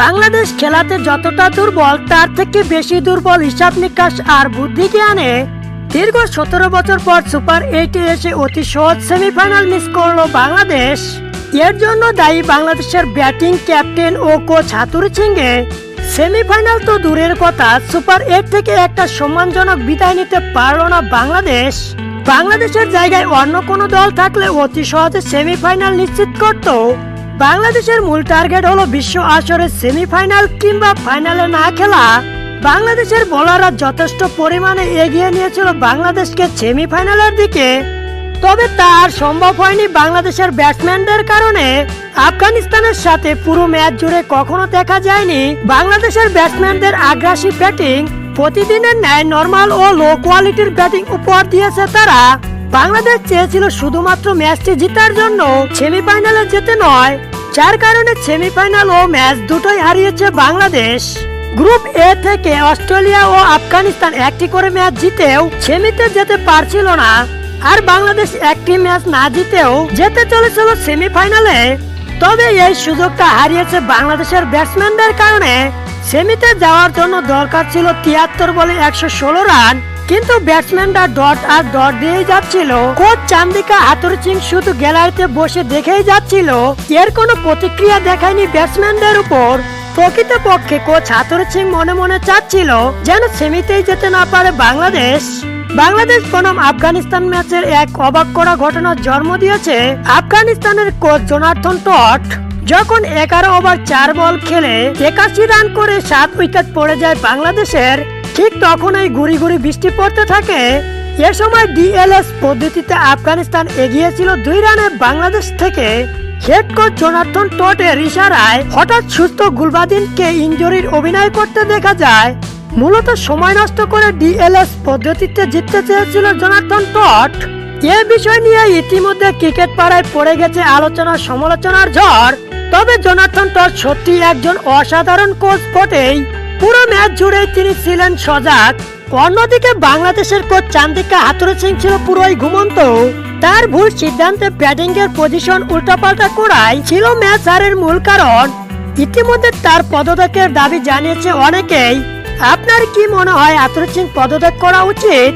বাংলাদেশ খেলাতে যতটা দুর্বল, তার থেকে বেশি দুর্বল হিসাব নিকাশ আর বুদ্ধি জ্ঞানে দীর্ঘ সতেরো বছর পর সুপার এইটে এসে অতি সহজ সেমিফাইনাল মিস করল বাংলাদেশ। এর জন্য দায়ী বাংলাদেশের ব্যাটিং ক্যাপ্টেন ও কোচ হাতুরি সিংহে সেমিফাইনাল তো দূরের কথা, সুপার এইট থেকে একটা সম্মানজনক বিদায় নিতে পারল না বাংলাদেশ। বাংলাদেশের জায়গায় অন্য কোনো দল থাকলে অতি সহজে সেমিফাইনাল নিশ্চিত করত। বাংলাদেশের মূল টার্গেট হলো বিশ্ব আসরের সেমিফাইনাল কিংবা ফাইনালে না খেলা। বাংলাদেশের বোলাররা যথেষ্ট পরিমাণে এগিয়ে নিয়েছিল বাংলাদেশকে সেমিফাইনালের দিকে। তবে তা আর সম্ভব হয়নি বাংলাদেশের ব্যাটসম্যানদের কারণে। আফগানিস্তানের সাথে পুরো ম্যাচ জুড়ে কখনো দেখা যায়নি বাংলাদেশের ব্যাটসম্যানদের আগ্রাসী ব্যাটিং। প্রতিদিনের ন্যায় নর্মাল ও লো কোয়ালিটির ব্যাটিং উপহার দিয়েছে তারা। বাংলাদেশ চেয়েছিল শুধুমাত্র ম্যাচটি জিতার জন্য সেমিফাইনালে যেতে নয়, যার কারণে সেমিফাইনাল ও ম্যাচ দুটোই হারিয়েছে বাংলাদেশ। গ্রুপ এ থেকে অস্ট্রেলিয়া ও আফগানিস্তান একটি করে ম্যাচ জিতেও সেমিতে যেতে পারছিল না। আর বাংলাদেশ একটি ম্যাচ না জিতেও যেতে চলেছিল সেমিফাইনালে। তবে এই সুযোগটা হারিয়েছে বাংলাদেশের ব্যাটসম্যানদের কারণে। সেমিতে যাওয়ার জন্য দরকার ছিল তিয়াত্তর বলে একশো ষোলো রান কিন্তু ব্যাটসম্যানরা ডট আর ডট দিয়েই যাচ্ছিল। কোচ চান্দিকা হাতুর সিং শুধু গ্যালারিতে বসে দেখেই যাচ্ছিল। এর কোনো প্রতিক্রিয়া দেখায়নি ব্যাটসম্যানদের উপর। প্রকৃতপক্ষে কোচ হাতুর সিং মনে মনে চাচ্ছিল যেন সেমিতেই যেতে না পারে বাংলাদেশ। বাংলাদেশ বনাম আফগানিস্তান ম্যাচের এক অবাক করা ঘটনার জন্ম দিয়েছে আফগানিস্তানের কোচ জোনার্থন টট। যখন এগারো ওভার চার বল খেলে একাশি রান করে সাত উইকেট পড়ে যায় বাংলাদেশের ঠিক তখনই গুড়ি গুড়ি বৃষ্টি পড়তে থাকে। এ সময় ডিএলএস পদ্ধতিতে আফগানিস্তান এগিয়েছিল দুই রানে বাংলাদেশ থেকে। হেড কোচ জোনার্থন টটের ইশারায় হঠাৎ সুস্থ গুলবাদিনকে ইঞ্জুরির অভিনয় করতে দেখা যায়। মূলত সময় নষ্ট করে ডিএলএস পদ্ধতিতে জিততে চেয়েছিল জনার্দন টট। এ বিষয় নিয়ে ইতিমধ্যে ক্রিকেট পাড়ায় পড়ে গেছে আলোচনা সমালোচনার ঝড়। তবে জনার্দন টট সত্যি একজন অসাধারণ কোচ বটেই। পুরো ম্যাচ জুড়ে তিনি ছিলেন সজাগ। অন্যদিকে বাংলাদেশের কোচ চান্দিকা হাতুরে সিং ছিল পুরোই ঘুমন্ত। তার ভুল সিদ্ধান্তে ব্যাটিং এর পজিশন উল্টাপাল্টা করাই ছিল ম্যাচ হারের মূল কারণ। ইতিমধ্যে তার পদত্যাগের দাবি জানিয়েছে অনেকেই। আপনার কি মনে হয় আতর সিং পদত্যাগ করা উচিত?